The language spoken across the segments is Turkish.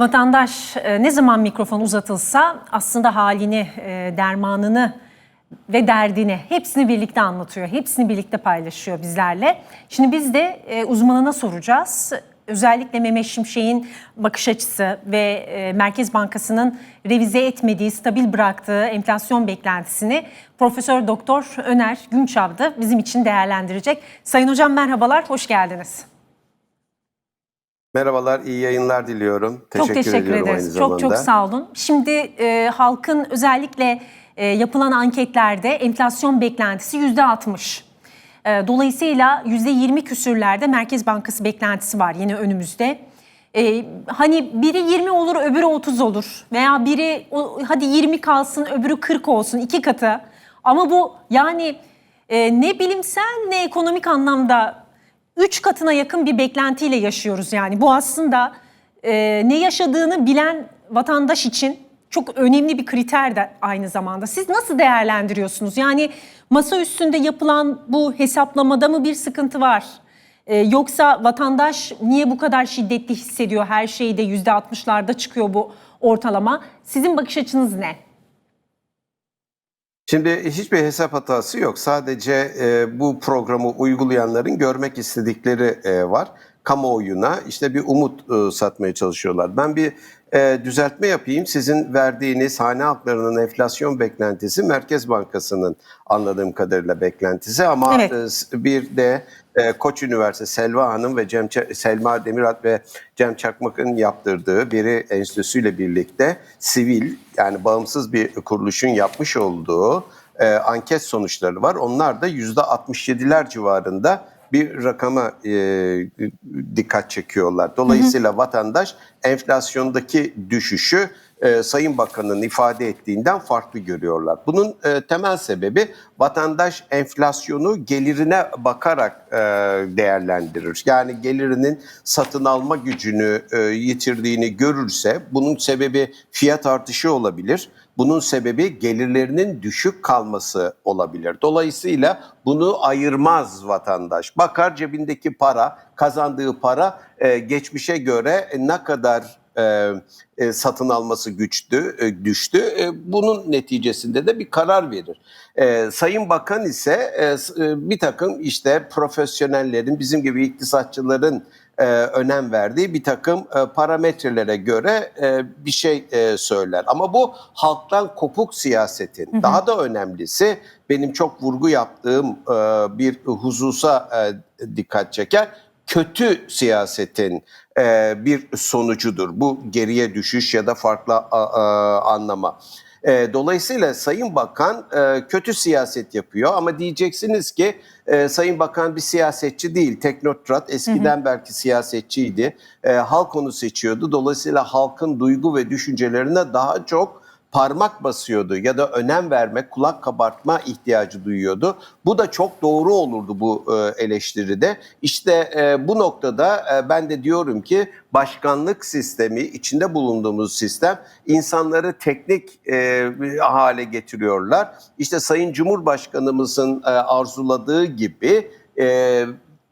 Vatandaş e, ne zaman mikrofon uzatılsa aslında halini, e, dermanını ve derdini hepsini birlikte anlatıyor. Hepsini birlikte paylaşıyor bizlerle. Şimdi biz de e, uzmanına soracağız. Özellikle Mehmet Şimşek'in bakış açısı ve Merkez Bankası'nın revize etmediği, stabil bıraktığı enflasyon beklentisini Profesör Doktor Öner Günçav'da bizim için değerlendirecek. Sayın Hocam merhabalar, hoş geldiniz. Merhabalar, iyi yayınlar diliyorum. Çok teşekkür ederiz. Çok çok sağ olun. Şimdi e, halkın özellikle e, yapılan anketlerde enflasyon beklentisi yüzde 60. E, dolayısıyla yüzde 20 küsürlerde Merkez Bankası beklentisi var yine önümüzde. E, hani biri 20 olur öbürü 30 olur veya biri o, hadi 20 kalsın öbürü 40 olsun iki katı. Ama bu yani e, ne bilimsel ne ekonomik anlamda üç katına yakın bir beklentiyle yaşıyoruz yani. Bu aslında e, ne yaşadığını bilen vatandaş için çok önemli bir kriter de aynı zamanda. Siz nasıl değerlendiriyorsunuz? Yani masa üstünde yapılan bu hesaplamada mı bir sıkıntı var? E, yoksa vatandaş niye bu kadar şiddetli hissediyor? Her şeyde yüzde altmışlarda çıkıyor bu ortalama. Sizin bakış açınız ne? Şimdi hiçbir hesap hatası yok. Sadece e, bu programı uygulayanların görmek istedikleri e, var. Kamuoyuna işte bir umut e, satmaya çalışıyorlar. Ben bir e, düzeltme yapayım. Sizin verdiğiniz hane halklarının enflasyon beklentisi Merkez Bankası'nın anladığım kadarıyla beklentisi ama Evet. e, bir de e, Koç Üniversitesi Selva Hanım ve Cem Ça- Selma Demirat ve Cem Çakmak'ın yaptırdığı biri enstitüsüyle birlikte sivil yani bağımsız bir kuruluşun yapmış olduğu e, anket sonuçları var. Onlar da yüzde 67'ler civarında bir rakama e, dikkat çekiyorlar. Dolayısıyla vatandaş enflasyondaki düşüşü e, Sayın Bakan'ın ifade ettiğinden farklı görüyorlar. Bunun e, temel sebebi vatandaş enflasyonu gelirine bakarak e, değerlendirir. Yani gelirinin satın alma gücünü e, yitirdiğini görürse bunun sebebi fiyat artışı olabilir. Bunun sebebi gelirlerinin düşük kalması olabilir. Dolayısıyla bunu ayırmaz vatandaş. Bakar cebindeki para, kazandığı para e, geçmişe göre ne kadar e, e, satın alması güçtü, e, düştü. E, bunun neticesinde de bir karar verir. E, Sayın Bakan ise e, e, bir takım işte profesyonellerin, bizim gibi iktisatçıların e, önem verdiği bir takım e, parametrelere göre e, bir şey e, söyler. Ama bu halktan kopuk siyasetin daha da önemlisi benim çok vurgu yaptığım e, bir hususa e, dikkat çeker. Kötü siyasetin e, bir sonucudur. Bu geriye düşüş ya da farklı a- a- anlama. E, dolayısıyla Sayın Bakan e, kötü siyaset yapıyor ama diyeceksiniz ki e, Sayın Bakan bir siyasetçi değil, teknokrat. Eskiden belki siyasetçiydi. E, halk onu seçiyordu. Dolayısıyla halkın duygu ve düşüncelerine daha çok parmak basıyordu ya da önem verme, kulak kabartma ihtiyacı duyuyordu. Bu da çok doğru olurdu bu e, eleştiride. İşte e, bu noktada e, ben de diyorum ki başkanlık sistemi, içinde bulunduğumuz sistem insanları teknik hale getiriyorlar. İşte Sayın Cumhurbaşkanımızın arzuladığı gibi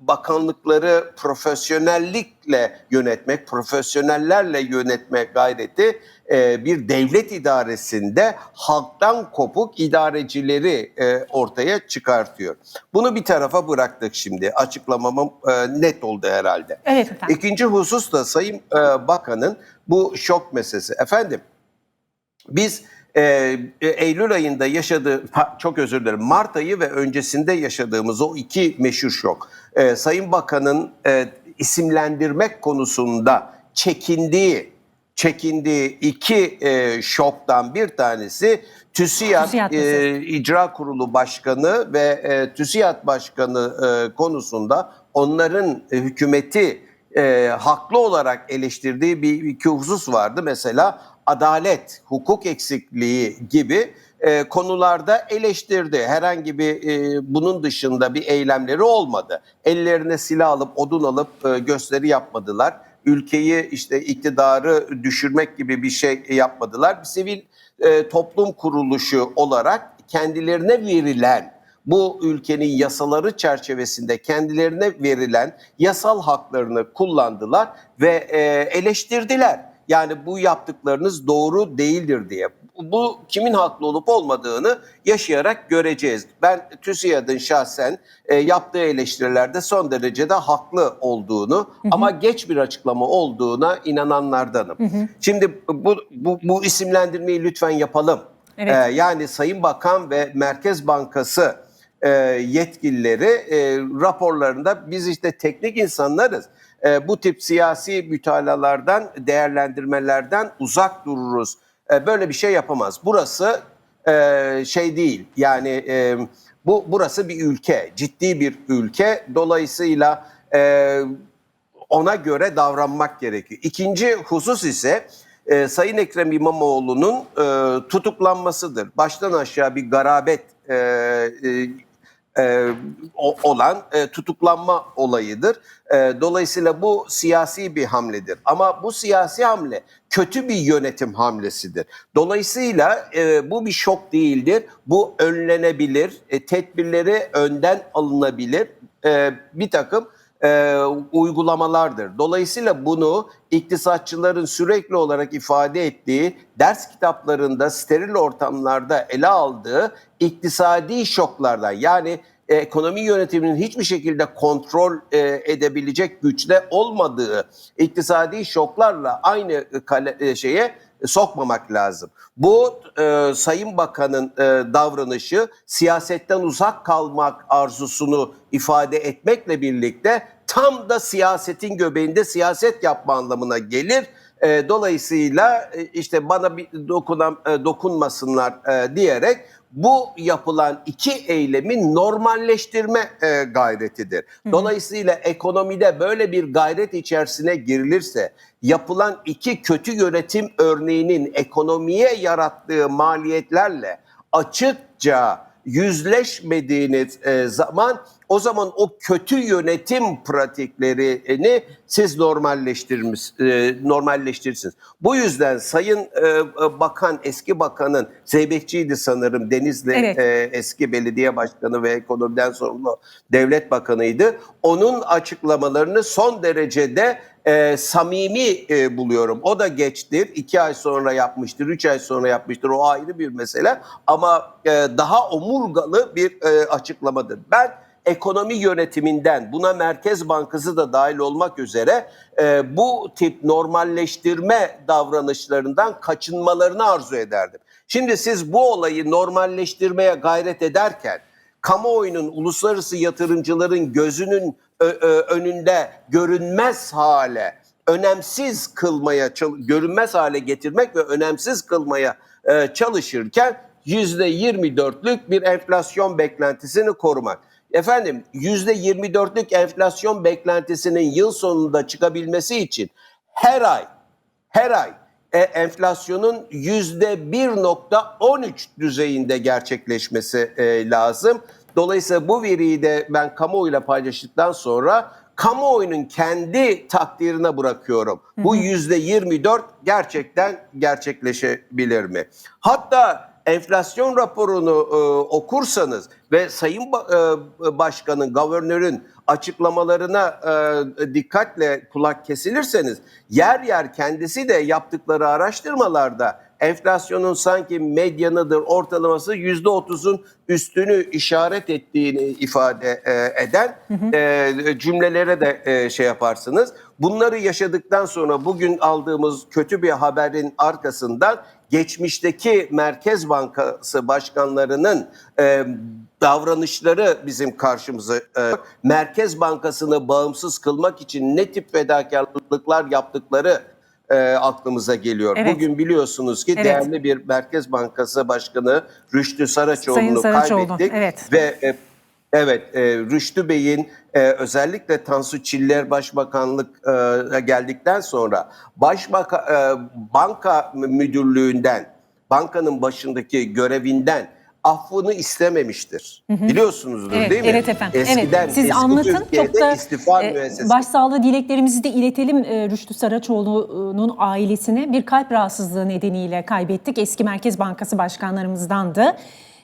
bakanlıkları profesyonellikle yönetmek, profesyonellerle yönetme gayreti e, bir devlet idaresinde halktan kopuk idarecileri e, ortaya çıkartıyor. Bunu bir tarafa bıraktık şimdi. Açıklamamım e, net oldu herhalde. Evet efendim. İkinci husus da Sayın e, Bakan'ın bu şok meselesi. Efendim biz e, Eylül ayında yaşadığı, çok özür dilerim, Mart ayı ve öncesinde yaşadığımız o iki meşhur şok. E, Sayın Bakan'ın e, isimlendirmek konusunda çekindiği, çekindiği iki e, şoktan bir tanesi TÜSİAD, TÜSİAD e. İcra Kurulu Başkanı ve e, TÜSİAD Başkanı e, konusunda onların e, hükümeti e, haklı olarak eleştirdiği bir iki husus vardı. Mesela adalet, hukuk eksikliği gibi e, konularda eleştirdi. Herhangi bir e, bunun dışında bir eylemleri olmadı. Ellerine silah alıp odun alıp e, gösteri yapmadılar. Ülkeyi işte iktidarı düşürmek gibi bir şey yapmadılar. Bir sivil e, toplum kuruluşu olarak kendilerine verilen bu ülkenin yasaları çerçevesinde kendilerine verilen yasal haklarını kullandılar ve e, eleştirdiler. Yani bu yaptıklarınız doğru değildir diye. Bu kimin haklı olup olmadığını yaşayarak göreceğiz. Ben TÜSİAD'ın şahsen e, yaptığı eleştirilerde son derecede haklı olduğunu ama geç bir açıklama olduğuna inananlardanım. Şimdi bu, bu, bu isimlendirmeyi lütfen yapalım. Evet. Ee, yani Sayın Bakan ve Merkez Bankası e, yetkilileri e, raporlarında biz işte teknik insanlarız. E, bu tip siyasi mütalalardan, değerlendirmelerden uzak dururuz. E, böyle bir şey yapamaz. Burası e, şey değil. Yani e, bu burası bir ülke, ciddi bir ülke. Dolayısıyla e, ona göre davranmak gerekiyor. İkinci husus ise e, Sayın Ekrem İmamoğlu'nun e, tutuklanmasıdır. Baştan aşağı bir garabet e, e, e, olan e, tutuklanma olayıdır. E, dolayısıyla bu siyasi bir hamledir. Ama bu siyasi hamle kötü bir yönetim hamlesidir. Dolayısıyla e, bu bir şok değildir. Bu önlenebilir. E, tedbirleri önden alınabilir. E, bir takım e, uygulamalardır. Dolayısıyla bunu iktisatçıların sürekli olarak ifade ettiği, ders kitaplarında, steril ortamlarda ele aldığı iktisadi şoklardan yani ekonomi yönetiminin hiçbir şekilde kontrol e, edebilecek güçte olmadığı iktisadi şoklarla aynı kale, e, şeye sokmamak lazım. Bu e, Sayın Bakan'ın e, davranışı siyasetten uzak kalmak arzusunu ifade etmekle birlikte tam da siyasetin göbeğinde siyaset yapma anlamına gelir. E, dolayısıyla e, işte bana bir dokunan, e, dokunmasınlar e, diyerek bu yapılan iki eylemin normalleştirme e, gayretidir. Dolayısıyla ekonomide böyle bir gayret içerisine girilirse yapılan iki kötü yönetim örneğinin ekonomiye yarattığı maliyetlerle açıkça yüzleşmediğiniz e, zaman o zaman o kötü yönetim pratiklerini siz normalleştirmiş e, normalleştirirsiniz. Bu yüzden Sayın e, e, Bakan eski bakanın Zeybekçiydi sanırım Denizli Evet. e, eski belediye başkanı ve ekonomiden sorumlu devlet bakanıydı. Onun açıklamalarını son derecede e, samimi e, buluyorum. O da geçtir. iki ay sonra yapmıştır, üç ay sonra yapmıştır. O ayrı bir mesele. Ama e, daha omurgalı bir e, açıklamadır. Ben ekonomi yönetiminden buna Merkez Bankası da dahil olmak üzere e, bu tip normalleştirme davranışlarından kaçınmalarını arzu ederdim. Şimdi siz bu olayı normalleştirmeye gayret ederken kamuoyunun, uluslararası yatırımcıların gözünün önünde görünmez hale, önemsiz kılmaya, görünmez hale getirmek ve önemsiz kılmaya e, çalışırken yüzde 24'lük bir enflasyon beklentisini korumak. Efendim yüzde 24'lük enflasyon beklentisinin yıl sonunda çıkabilmesi için her ay her ay e, enflasyonun yüzde 1.13 düzeyinde gerçekleşmesi e, lazım. Dolayısıyla bu veriyi de ben kamuoyuyla paylaştıktan sonra kamuoyunun kendi takdirine bırakıyorum. Bu yüzde 24 gerçekten gerçekleşebilir mi? Hatta enflasyon raporunu e, okursanız ve Sayın Ba- e, Başkan'ın, guvernörün açıklamalarına e, dikkatle kulak kesilirseniz yer yer kendisi de yaptıkları araştırmalarda enflasyonun sanki medyanıdır ortalaması yüzde otuzun üstünü işaret ettiğini ifade e, eden e, cümlelere de e, şey yaparsınız. Bunları yaşadıktan sonra bugün aldığımız kötü bir haberin arkasından geçmişteki Merkez Bankası başkanlarının e, davranışları bizim karşımıza e, Merkez Bankası'nı bağımsız kılmak için ne tip fedakarlıklar yaptıkları e, aklımıza geliyor. Evet. Bugün biliyorsunuz ki Evet. değerli bir Merkez Bankası Başkanı Rüştü Saraçoğlu'nu Saraçoğlu, kaybettik evet. ve e, Evet, e, Rüştü Bey'in e, özellikle Tansu Çiller Başbakanlık e, geldikten sonra Başbaka, e, banka müdürlüğünden, bankanın başındaki görevinden affını istememiştir. Biliyorsunuzdur Evet, değil mi? evet efendim. Eskiden, evet. Siz eski anlatın. Türkiye'de Çok da istifa e, müessesesi başsağlığı dileklerimizi de iletelim e, Rüştü Saraçoğlu'nun ailesine. Bir kalp rahatsızlığı nedeniyle kaybettik. Eski Merkez Bankası başkanlarımızdandı.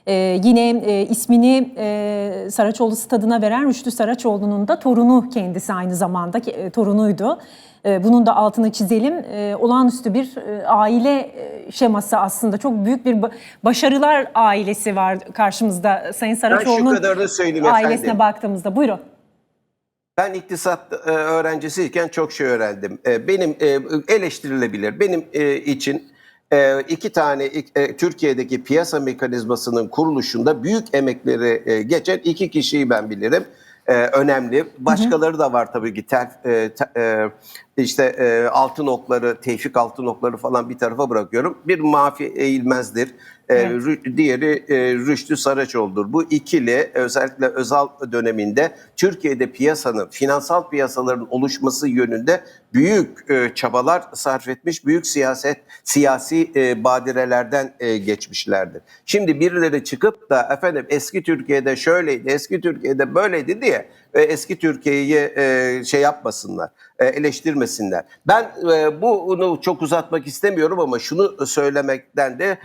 Ee, yine e, ismini e, Saraçoğlu stadına veren Rüştü Saraçoğlu'nun da torunu kendisi aynı zamanda e, torunuydu. E, bunun da altını çizelim. E, olağanüstü bir e, aile e, şeması aslında. Çok büyük bir ba- başarılar ailesi var karşımızda Sayın Saraçoğlu'nun ailesine efendim. baktığımızda. Buyurun. Ben iktisat e, öğrencisiyken çok şey öğrendim. E, Benim eleştirilebilir. Benim için e, iki tane e, Türkiye'deki piyasa mekanizmasının kuruluşunda büyük emekleri e, geçen iki kişiyi ben bilirim. E, önemli. Başkaları da var tabii ki. Tel, e, te- e, işte e, altın okları, Tevfik altın okları falan bir tarafa bırakıyorum. Bir Mafi Eğilmez'dir. E, Evet. Rü- diğeri e, Rüştü Saraçoğlu'dur. Bu ikili özellikle Özal döneminde Türkiye'de piyasanın, finansal piyasaların oluşması yönünde büyük e, çabalar sarf etmiş, büyük siyaset, siyasi e, badirelerden e, geçmişlerdir. Şimdi birileri çıkıp da efendim eski Türkiye'de şöyleydi, eski Türkiye'de böyleydi diye e, eski Türkiye'yi e, şey yapmasınlar, e, eleştirmesinler. Ben e, bunu çok uzatmak istemiyorum ama şunu söylemekten de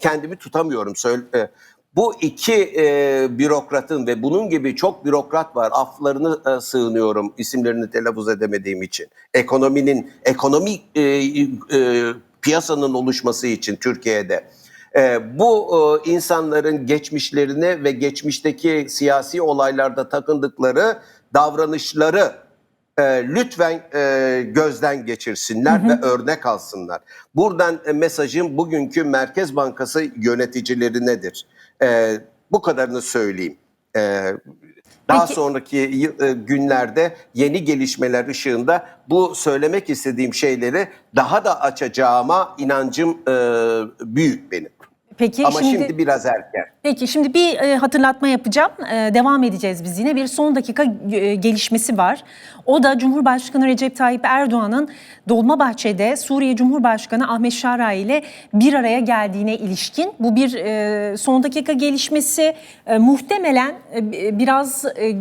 kendimi tutamıyorum. Söyle, bu iki bürokratın ve bunun gibi çok bürokrat var. Aflarını sığınıyorum isimlerini telaffuz edemediğim için. Ekonominin, ekonomi e, e, piyasanın oluşması için Türkiye'de. E, bu e, insanların geçmişlerine ve geçmişteki siyasi olaylarda takındıkları davranışları e, lütfen e, gözden geçirsinler ve örnek alsınlar. Buradan e, mesajım bugünkü Merkez Bankası yöneticilerinedir. E, bu kadarını söyleyeyim. E, daha Peki- sonraki e, günlerde yeni gelişmeler ışığında bu söylemek istediğim şeyleri daha da açacağıma inancım e, büyük benim. Peki Ama şimdi, şimdi biraz erken. Peki şimdi bir e, hatırlatma yapacağım. E, devam edeceğiz biz yine. Bir son dakika e, gelişmesi var. O da Cumhurbaşkanı Recep Tayyip Erdoğan'ın Dolmabahçe'de Suriye Cumhurbaşkanı Ahmet Şara ile bir araya geldiğine ilişkin. Bu bir e, son dakika gelişmesi. E, muhtemelen e, biraz e,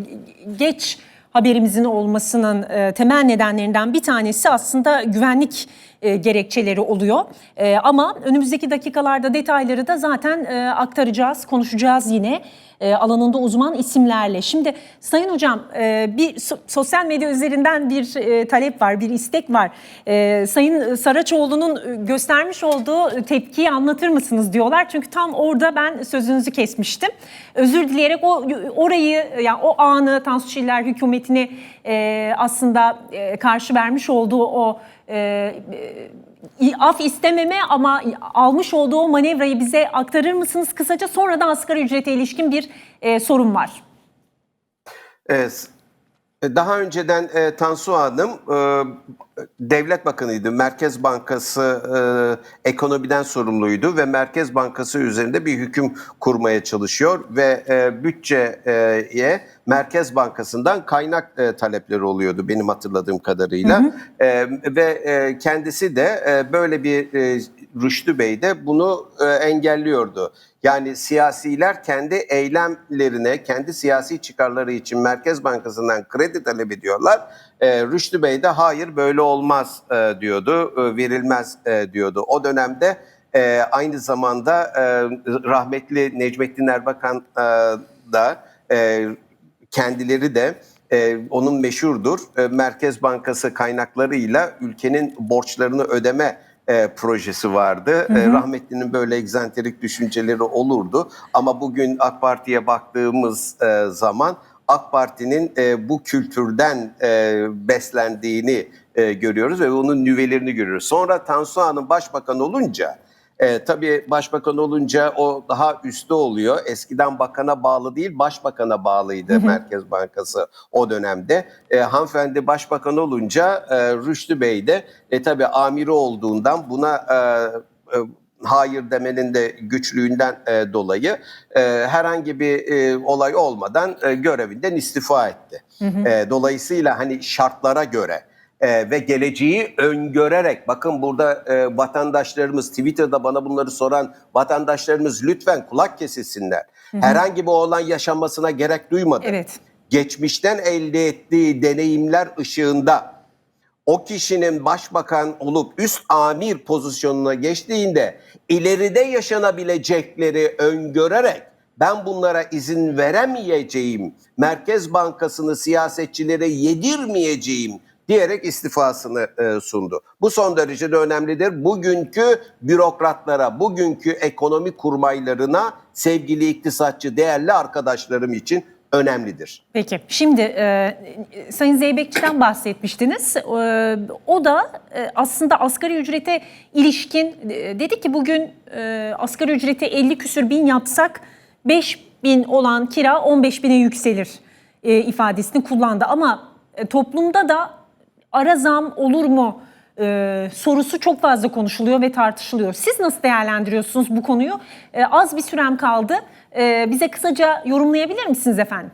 geç haberimizin olmasının e, temel nedenlerinden bir tanesi aslında güvenlik e, gerekçeleri oluyor. E, ama önümüzdeki dakikalarda detayları da zaten e, aktaracağız, konuşacağız yine e, alanında uzman isimlerle. Şimdi Sayın Hocam e, bir so- sosyal medya üzerinden bir e, talep var, bir istek var. E, Sayın Saraçoğlu'nun göstermiş olduğu tepkiyi anlatır mısınız diyorlar. Çünkü tam orada ben sözünüzü kesmiştim. Özür dileyerek o orayı yani o anı Tansu Çiller hükümetini e, aslında e, karşı vermiş olduğu o af istememe ama almış olduğu o manevrayı bize aktarır mısınız kısaca? Sonra da asgari ücrete ilişkin bir e, sorun var. Evet. Daha önceden e, Tansu Hanım e, devlet bakanıydı. Merkez Bankası e, ekonomiden sorumluydu ve Merkez Bankası üzerinde bir hüküm kurmaya çalışıyor ve e, bütçeye Merkez Bankası'ndan kaynak e, talepleri oluyordu benim hatırladığım kadarıyla. E, ve e, kendisi de e, böyle bir e, Rüştü Bey de bunu e, engelliyordu. Yani siyasiler kendi eylemlerine, kendi siyasi çıkarları için Merkez Bankası'ndan kredi talep ediyorlar. E, Rüştü Bey de hayır böyle olmaz e, diyordu, e, verilmez e, diyordu. O dönemde e, aynı zamanda e, rahmetli Necmettin Erbakan e, da e, kendileri de e, onun meşhurdur. E, Merkez Bankası kaynaklarıyla ülkenin borçlarını ödeme e, projesi vardı. E, rahmetlinin böyle egzantrik düşünceleri olurdu. Ama bugün AK Parti'ye baktığımız e, zaman AK Parti'nin e, bu kültürden e, beslendiğini e, görüyoruz ve onun nüvelerini görüyoruz. Sonra Tansu Hanım başbakan olunca e, tabii başbakan olunca o daha üstte oluyor. Eskiden bakana bağlı değil, başbakana bağlıydı Merkez Bankası o dönemde. E, hanımefendi başbakan olunca e, Rüştü Bey de e, tabii amiri olduğundan buna e, e, hayır demenin de güçlüğünden e, dolayı e, herhangi bir e, olay olmadan e, görevinden istifa etti. E, dolayısıyla hani şartlara göre e, ve geleceği öngörerek bakın burada e, vatandaşlarımız Twitter'da bana bunları soran vatandaşlarımız lütfen kulak kesilsinler. Herhangi bir olan yaşanmasına gerek duymadı. Evet. Geçmişten elde ettiği deneyimler ışığında o kişinin başbakan olup üst amir pozisyonuna geçtiğinde ileride yaşanabilecekleri öngörerek ben bunlara izin veremeyeceğim, Merkez Bankası'nı siyasetçilere yedirmeyeceğim diyerek istifasını e, sundu. Bu son derece de önemlidir. Bugünkü bürokratlara, bugünkü ekonomi kurmaylarına sevgili iktisatçı değerli arkadaşlarım için önemlidir. Peki şimdi e, Sayın Zeybekçi'den bahsetmiştiniz. E, o da e, aslında asgari ücrete ilişkin e, dedi ki bugün e, asgari ücreti 50 küsür bin yapsak 5 bin olan kira 15 bine yükselir e, ifadesini kullandı. Ama e, toplumda da ara zam olur mu e, sorusu çok fazla konuşuluyor ve tartışılıyor. Siz nasıl değerlendiriyorsunuz bu konuyu? E, az bir sürem kaldı. E, bize kısaca yorumlayabilir misiniz efendim?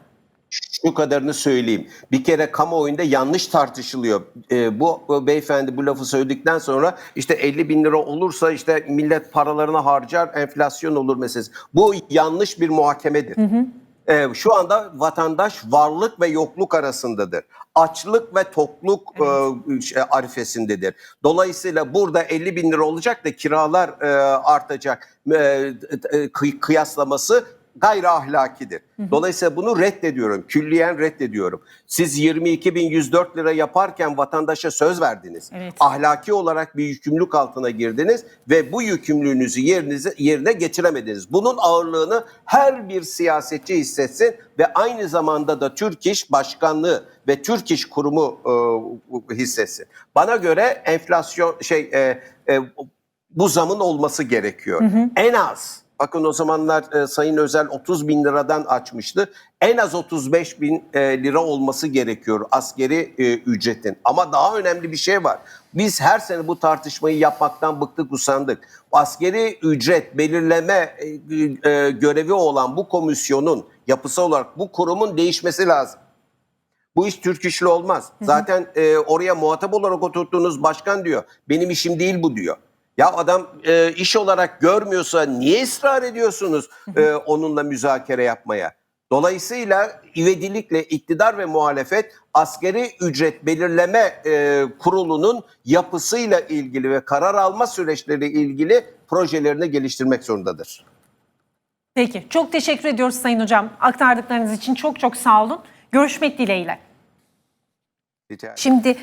Şu kadarını söyleyeyim. Bir kere kamuoyunda yanlış tartışılıyor. Ee, bu beyefendi bu lafı söyledikten sonra işte 50 bin lira olursa işte millet paralarını harcar, enflasyon olur meselesi. Bu yanlış bir muhakemedir. Ee, şu anda vatandaş varlık ve yokluk arasındadır. Açlık ve tokluk e, şey, arifesindedir. Dolayısıyla burada 50 bin lira olacak da kiralar e, artacak e, e, kıy- kıyaslaması gayri ahlakidir. Dolayısıyla bunu reddediyorum. Külliyen reddediyorum. Siz 22.104 lira yaparken vatandaşa söz verdiniz. Evet. Ahlaki olarak bir yükümlülük altına girdiniz ve bu yükümlülüğünüzü yerinize, yerine getiremediniz. Bunun ağırlığını her bir siyasetçi hissetsin ve aynı zamanda da Türk İş Başkanlığı ve Türk İş Kurumu e, hissetsin. Bana göre enflasyon şey e, e, bu zamın olması gerekiyor. En az Bakın o zamanlar e, Sayın Özel 30 bin liradan açmıştı. En az 35 bin e, lira olması gerekiyor askeri e, ücretin. Ama daha önemli bir şey var. Biz her sene bu tartışmayı yapmaktan bıktık usandık. Askeri ücret belirleme e, e, görevi olan bu komisyonun yapısı olarak bu kurumun değişmesi lazım. Bu iş Türk işli olmaz. Zaten e, oraya muhatap olarak oturttuğunuz başkan diyor. Benim işim değil bu diyor. Ya adam e, iş olarak görmüyorsa niye ısrar ediyorsunuz e, onunla müzakere yapmaya? Dolayısıyla ivedilikle iktidar ve muhalefet askeri ücret belirleme e, kurulunun yapısıyla ilgili ve karar alma süreçleri ilgili projelerini geliştirmek zorundadır. Peki çok teşekkür ediyoruz Sayın Hocam. Aktardıklarınız için çok çok sağ olun. Görüşmek dileğiyle. Rica ederim. Şimdi